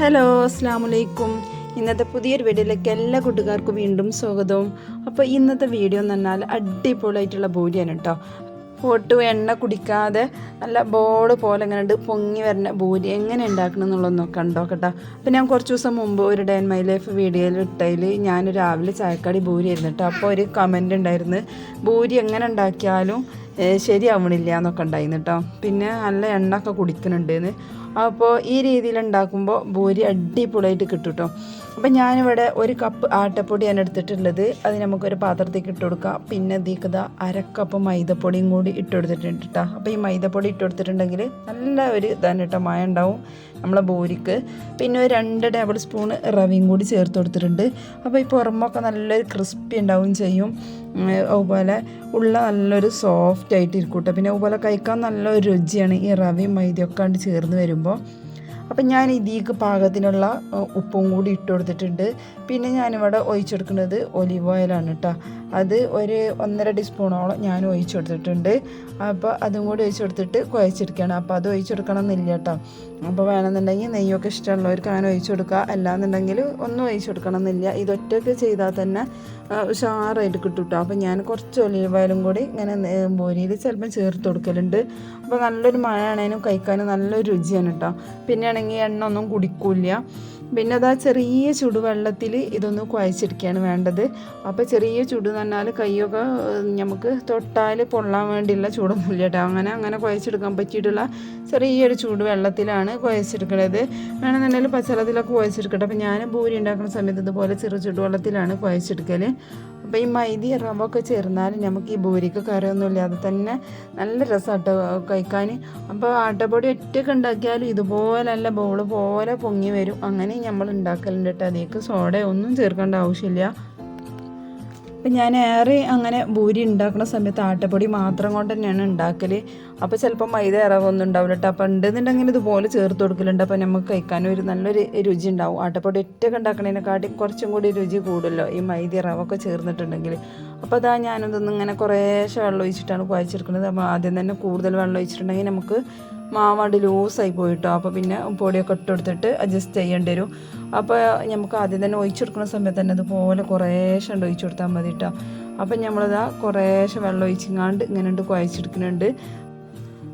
Hello അസ്സാം വലൈക്കും ഇന്നത്തെ പുതിയൊരു വീഡിയോയിലേക്ക് എല്ലാ കൂട്ടുകാർക്കും വീണ്ടും സ്വാഗതവും അപ്പോൾ ഇന്നത്തെ വീഡിയോ എന്ന് പറഞ്ഞാൽ അടിപൊളിയായിട്ടുള്ള ബൂരിയാണ് കേട്ടോ. പൊട്ട് എണ്ണ കുടിക്കാതെ നല്ല ബോൾ പോലെ ഇങ്ങനെ പൊങ്ങി വരുന്ന ബൂരി എങ്ങനെ ഉണ്ടാക്കണം എന്നുള്ളത് നോക്കാം കേട്ടോ അപ്പോൾ ഞാൻ കുറച്ച് ദിവസം മുമ്പ് ഒരു ഡേ മൈ ലൈഫ് വീഡിയോയിൽ ഇട്ടതിൽ ഞാൻ രാവിലെ ചായക്കാടി ബൂരി ആയിരുന്നു കേട്ടോ. അപ്പോൾ ഒരു കമന്റ് ഉണ്ടായിരുന്നു ബൂരി എങ്ങനെ ഉണ്ടാക്കിയാലും ശരിയാവണില്ല എന്നൊക്കെ ഉണ്ടായിരുന്നു കേട്ടോ. പിന്നെ നല്ല എണ്ണ ഒക്കെ കുടിക്കുന്നുണ്ടെന്ന് അപ്പോൾ ഈ രീതിയിൽ ഉണ്ടാക്കുമ്പോൾ ഭൂരി അടിപൊളിയായിട്ട് കിട്ടും കേട്ടോ അപ്പം ഞാനിവിടെ ഒരു കപ്പ് ആട്ടപ്പൊടിയാണ് എടുത്തിട്ടുള്ളത്. അത് നമുക്കൊരു പാത്രത്തേക്ക് ഇട്ട് കൊടുക്കാം. പിന്നെ ദീക്കത അരക്കപ്പ് മൈദപ്പൊടിയും കൂടി ഇട്ട് കൊടുത്തിട്ടുണ്ട് കേട്ടോ അപ്പോൾ ഈ മൈദപ്പൊടി ഇട്ട് കൊടുത്തിട്ടുണ്ടെങ്കിൽ നല്ല ഒരു ഇതാണ് കേട്ടോ മയം ഉണ്ടാവും. നമ്മളെ ബോരിക്ക്. പിന്നെ ഒരു രണ്ട് ടേബിൾ സ്പൂൺ റവയും കൂടി ചേർത്ത് കൊടുത്തിട്ടുണ്ട്. അപ്പോൾ ഈ പുറമൊക്കെ നല്ലൊരു ക്രിസ്പി ഉണ്ടാവും ചെയ്യും. അതുപോലെ ഉള്ള നല്ലൊരു സോഫ്റ്റ് ആയിട്ട് ഇരിക്കൂട്ടെ പിന്നെ അതുപോലെ കഴിക്കാൻ നല്ലൊരു രുചിയാണ് ഈ റവയും മൈദയൊക്കെ കണ്ട് ചേർന്ന് വരുമ്പോൾ അപ്പം ഞാൻ ഇതിക്ക് പാകത്തിനുള്ള ഉപ്പും കൂടി ഇട്ട് കൊടുത്തിട്ടുണ്ട്. പിന്നെ ഞാനിവിടെ ഒഴിച്ചെടുക്കുന്നത് ഒലിവ് ഓയിലാണ് കേട്ടോ. അത് ഒരു ഒന്നര ടീസ്പൂണോളം ഞാൻ ഒഴിച്ചു കൊടുത്തിട്ടുണ്ട്. അപ്പോൾ അതും കൂടി ഒഴിച്ചു കൊടുത്തിട്ട് കുഴച്ചെടുക്കുകയാണ്. അപ്പോൾ അത് ഒഴിച്ചു കൊടുക്കണം എന്നില്ല കേട്ടോ. അപ്പോൾ വേണമെന്നുണ്ടെങ്കിൽ നെയ്യൊക്കെ ഇഷ്ടമുള്ളവർക്ക് അങ്ങനെ ഒഴിച്ചു കൊടുക്കുക. അല്ലാന്നുണ്ടെങ്കിൽ ഒന്നും ഒഴിച്ചു കൊടുക്കണം എന്നില്ല ഇതൊറ്റയ്ക്ക് ചെയ്താൽ തന്നെ ഉഷാറായിട്ട് കിട്ടും കേട്ടോ. അപ്പോൾ ഞാൻ കുറച്ച് ഒലിവ് ഓയിലും കൂടി ഇങ്ങനെ ബോരിയിൽ ചിലപ്പം ചേർത്ത് കൊടുക്കലുണ്ട്. അപ്പോൾ നല്ലൊരു മഴ മഴയാണേനും കഴിക്കാനും നല്ലൊരു രുചിയാണ് കേട്ടോ. പിന്നെ ആണെങ്കിൽ എണ്ണ ഒന്നും കുടിക്കില്ല. പിന്നെ അതാ ചെറിയ ചുടുവെള്ളത്തിൽ ഇതൊന്ന് കുഴച്ചെടുക്കുകയാണ് വേണ്ടത്. അപ്പോൾ ചെറിയ ചുട് എന്ന് പറഞ്ഞാൽ കൈയൊക്കെ നമുക്ക് തൊട്ടാൽ പൊള്ളാൻ വേണ്ടിയുള്ള ചൂടൊന്നുമില്ല കേട്ടോ. അങ്ങനെ അങ്ങനെ കുഴച്ചെടുക്കാൻ പറ്റിയിട്ടുള്ള ചെറിയൊരു ചൂട് വെള്ളത്തിലാണ് കുഴച്ചെടുക്കുന്നത് വേണമെന്നുണ്ടെങ്കിൽ പച്ചവെള്ളത്തിലൊക്കെ കുഴച്ചെടുക്കട്ടെ. അപ്പോൾ ഞാൻ ഭൂരി ഉണ്ടാക്കുന്ന സമയത്ത് ഇതുപോലെ ചെറു ചുടുവെള്ളത്തിലാണ് കുഴച്ചെടുക്കൽ അപ്പോൾ ഈ മൈദി റവ ഒക്കെ ചേർന്നാൽ നമുക്ക് ഈ ഭൂരിക്ക് കറിയൊന്നും ഇല്ലാതെ തന്നെ നല്ല രസമാട്ടോ കഴിക്കാൻ അപ്പോൾ ആട്ടപ്പൊടി ഒറ്റയ്ക്ക് ഉണ്ടാക്കിയാലും ഇതുപോലെ നല്ല ബോൾ പോലെ പൊങ്ങി വരും. അങ്ങനെ നമ്മൾ ഉണ്ടാക്കലുണ്ട് കേട്ടോ അതിലേക്ക് സോഡ ഒന്നും ചേർക്കേണ്ട ആവശ്യമില്ല. അപ്പം ഞാൻ ഏറെ അങ്ങനെ ഭൂരി ഉണ്ടാക്കുന്ന സമയത്ത് ആട്ടപ്പൊടി മാത്രം കൊണ്ട് തന്നെയാണ് ഉണ്ടാക്കൽ അപ്പോൾ ചിലപ്പോൾ മൈദ ഇറവൊന്നും ഉണ്ടാവില്ല കേട്ടോ അപ്പം ഉണ്ടെന്നുണ്ടെങ്കിൽ ഇതുപോലെ ചേർത്ത് കൊടുക്കലുണ്ട്. അപ്പം നമുക്ക് കഴിക്കാനും ഒരു നല്ലൊരു രുചി ഉണ്ടാവും. ആട്ടപ്പൊടി ഒറ്റയ്ക്ക് ഉണ്ടാക്കണതിനെക്കാട്ടിയും കുറച്ചും കൂടി രുചി കൂടുമല്ലോ ഈ മൈദ ഇറവൊക്കെ ചേർന്നിട്ടുണ്ടെങ്കിൽ. അപ്പോൾ അതാ ഞാനിതൊന്നും ഇങ്ങനെ കുറേശ്ശെ വെള്ളം ഒഴിച്ചിട്ടാണ് കുഴച്ചെടുക്കുന്നത്. അപ്പോൾ ആദ്യം തന്നെ കൂടുതൽ വെള്ളം ഒഴിച്ചിട്ടുണ്ടെങ്കിൽ നമുക്ക് മാവാണ്ട് ലൂസായി പോയിട്ടോ. അപ്പോൾ പിന്നെ പൊടിയൊക്കെ ഇട്ട് കൊടുത്തിട്ട് അഡ്ജസ്റ്റ് ചെയ്യേണ്ടി വരും അപ്പോൾ നമുക്ക് ആദ്യം തന്നെ ഒഴിച്ചു കൊടുക്കുന്ന സമയത്ത് തന്നെ ഇതുപോലെ കുറേശ്ശെ ഉണ്ട് ഒഴിച്ചു കൊടുത്താൽ മതി കേട്ടോ അപ്പം നമ്മളിതാ കുറേശ്ശെ വെള്ളം ഒഴിച്ചിങ്ങാണ്ട് ഇങ്ങനെ ഉണ്ട് കുഴച്ചെടുക്കുന്നുണ്ട്.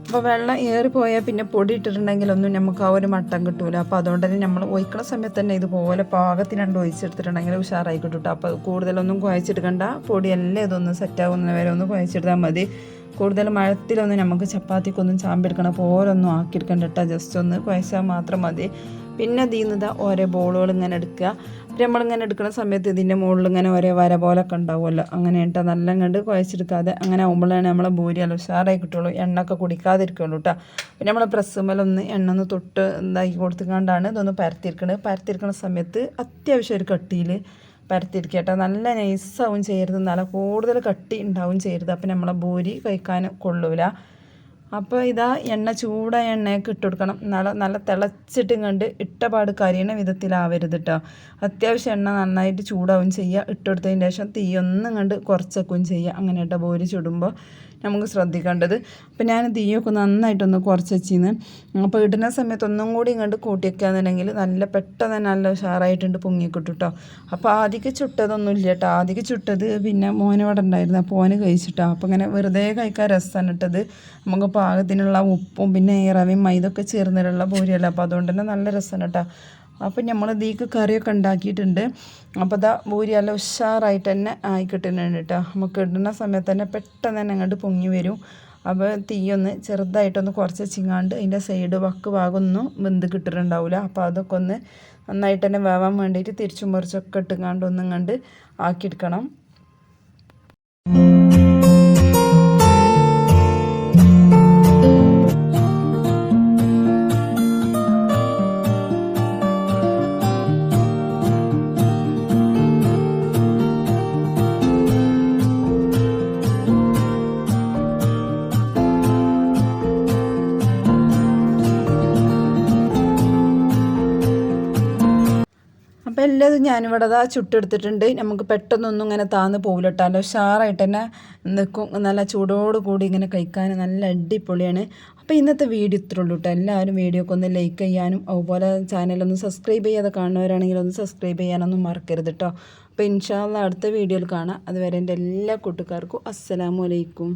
അപ്പോൾ വെള്ളം ഏറിപ്പോയാൽ പിന്നെ പൊടി ഇട്ടിട്ടുണ്ടെങ്കിൽ ഒന്നും നമുക്ക് ആ ഒരു മട്ടം കിട്ടൂല. അപ്പോൾ അതുകൊണ്ട് തന്നെ നമ്മൾ ഒഴിക്കണ സമയത്ത് തന്നെ ഇതുപോലെ പാകത്തിന് രണ്ട് ഒഴിച്ചെടുത്തിട്ടുണ്ടെങ്കിൽ ഉഷാറായി കിട്ടും അപ്പോൾ കൂടുതലൊന്നും കുഴച്ചെടുക്കണ്ട. പൊടിയെല്ലാം ഇതൊന്ന് സെറ്റാകുന്ന വരെ ഒന്ന് കുഴച്ചെടുത്താൽ മതി. കൂടുതൽ മഴത്തിലൊന്നും നമുക്ക് ചപ്പാത്തിക്കൊന്നും ചാമ്പെടുക്കണ പോലൊന്നും ആക്കിയെടുക്കണ്ട കേട്ടോ ജസ്റ്റ് ഒന്ന് കുഴച്ചാൽ മാത്രം മതി. പിന്നെ തീന്നതാ ഓരോ ബോളുകൾ ഇങ്ങനെ എടുക്കുക. പിന്നെ നമ്മളിങ്ങനെ എടുക്കുന്ന സമയത്ത് ഇതിന്റെ മുകളിൽ ഇങ്ങനെ ഒരേ വര പോലൊക്കെ ഉണ്ടാവുമല്ലോ. അങ്ങനെ കേട്ടോ നല്ല കണ്ട് കുഴച്ചെടുക്കാതെ അങ്ങനെ ആകുമ്പോഴാണ് നമ്മളെ ഭൂരി നല്ല ഉഷാറായി കിട്ടുള്ളൂ. എണ്ണ ഒക്കെ കുടിക്കാതിരിക്കുള്ളൂ കേട്ടോ പിന്നെ നമ്മൾ പ്രസ് ഒന്ന് എണ്ണ ഒന്ന് തൊട്ട് ഇതാക്കി കൊടുത്തുകൊണ്ടാണ് ഇതൊന്ന് പരത്തിയിരിക്കുന്നത് പരത്തിയിരിക്കുന്ന സമയത്ത് അത്യാവശ്യം ഒരു കട്ടിയിൽ പരത്തിയിരിക്കുക കേട്ടോ നല്ല നൈസാവും ചെയ്യരുത്. നല്ല കൂടുതൽ കട്ടി ഉണ്ടാവും ചെയ്യരുത്. അപ്പം നമ്മളെ ഭൂരി കഴിക്കാൻ കൊള്ളൂല. അപ്പോൾ ഇതാ എണ്ണ ചൂടായ എണ്ണയൊക്കെ ഇട്ട് കൊടുക്കണം. നല്ല നല്ല തിളച്ചിട്ടും കണ്ട് ഇട്ടപാട് കരിയണ വിധത്തിലാവരുത് കേട്ടോ അത്യാവശ്യം എണ്ണ നന്നായിട്ട് ചൂടാവും ചെയ്യുക ഇട്ടെടുത്തതിന് ശേഷം തീയൊന്നും കണ്ട് കുറച്ചൊക്കെയും ചെയ്യുക അങ്ങനെ കേട്ടോ ബോരി ചുടുമ്പോൾ നമുക്ക് ശ്രദ്ധിക്കേണ്ടത്. അപ്പോൾ ഞാൻ തീയൊക്കെ നന്നായിട്ടൊന്ന് കുറച്ച് വെച്ചിന്ന് അപ്പോൾ ഇടുന്ന സമയത്ത് ഒന്നും കൂടി ഇങ്ങോട്ട് കൂട്ടി വെക്കുകയെന്നുണ്ടെങ്കിൽ നല്ല പെട്ടെന്ന് തന്നെ നല്ല ഉഷാറായിട്ടുണ്ട് പൊങ്ങിക്കിട്ടു കേട്ടോ അപ്പോൾ ആദ്യക്ക് ചുട്ടതൊന്നും ഇല്ല കേട്ടോ ആദ്യക്ക് ചുട്ടത് പിന്നെ മോനവിടെ ഉണ്ടായിരുന്നു. അപ്പോൾ ഓന് കഴിച്ചിട്ടോ. അപ്പോൾ ഇങ്ങനെ വെറുതെ കഴിക്കാൻ രസമാണ് ഇട്ടത്. നമുക്ക് പാകത്തിനുള്ള ഉപ്പും പിന്നെ ഏറവയും റവയും മൈദൊക്കെ ചേർന്നിട്ടുള്ള പൂരിയല്ല അപ്പോൾ അതുകൊണ്ട് തന്നെ നല്ല രസമാണ് കേട്ടോ അപ്പോൾ നമ്മൾ ഇതിക്ക് കറിയൊക്കെ ഉണ്ടാക്കിയിട്ടുണ്ട് അപ്പോൾ ഇതാ നല്ല ഉഷാറായിട്ട് തന്നെ ആയിക്കിട്ടുന്നുണ്ട് കേട്ടോ നമുക്ക് ഇടുന്ന സമയത്ത് തന്നെ പെട്ടെന്ന് തന്നെ അങ്ങോട്ട് പൊങ്ങി വരും. അപ്പോൾ തീയൊന്ന് ചെറുതായിട്ടൊന്ന് കുറച്ച് ചിങ്ങാണ്ട് അതിന്റെ സൈഡ് വക്ക് ഭാഗമൊന്നും വെന്ത് കിട്ടിട്ടുണ്ടാവില്ല അപ്പോൾ അതൊക്കെ ഒന്ന് നന്നായിട്ട് തന്നെ വേവാൻ വേണ്ടിയിട്ട് തിരിച്ചും മറിച്ചൊക്കെ ഇട്ടുങ്ങാണ്ട് ഒന്നും കണ്ട് ആക്കിയെടുക്കണം. എല്ലാതും ഞാനിവിടെ അതാ ചുട്ടെടുത്തിട്ടുണ്ട്. നമുക്ക് പെട്ടെന്നൊന്നും ഇങ്ങനെ താന്ന് പോകില്ലട്ടാലോ ഉഷാറായിട്ട് തന്നെ നിൽക്കും നല്ല ചൂടോട് കൂടി ഇങ്ങനെ കഴിക്കാൻ നല്ല അടിപൊളിയാണ്. അപ്പോൾ ഇന്നത്തെ വീഡിയോ ഇത്രേ ഉള്ളൂ കേട്ടോ എല്ലാവരും വീഡിയോ ഒക്കെ ഒന്ന് ലൈക്ക് ചെയ്യാനും അതുപോലെ ചാനലൊന്ന് സബ്സ്ക്രൈബ് ചെയ്യാതെ കാണുന്നവരാണെങ്കിൽ ഒന്ന് സബ്സ്ക്രൈബ് ചെയ്യാനൊന്നും മറക്കരുത് കേട്ടോ അപ്പോൾ ഇൻഷാല്ല അടുത്ത വീഡിയോയിൽ കാണാം. അതുവരെ എന്റെ എല്ലാ കൂട്ടുകാർക്കും അസ്സലാമു അലൈക്കും.